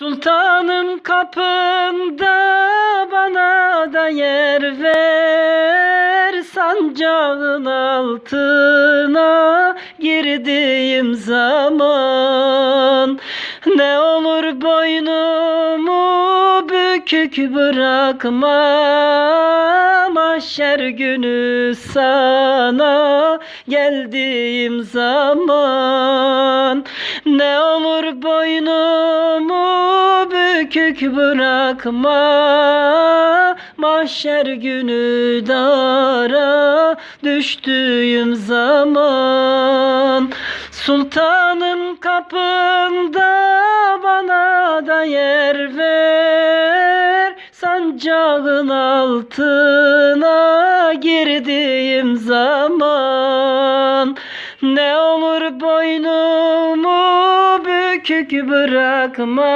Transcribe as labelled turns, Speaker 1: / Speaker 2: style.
Speaker 1: Sultanım kapında bana da yer ver. Sancağın altına girdiğim zaman Ne olur boynumu bükük bırakma. Mahşer günü sana geldiğim zaman Ne olur boynumu bükük bırakma Mahşer günü dara düştüğüm zaman. Sultanın kapında bana da yer ver Sancağın altına girdiğim zaman. Ne olur boynumu bükük bırakma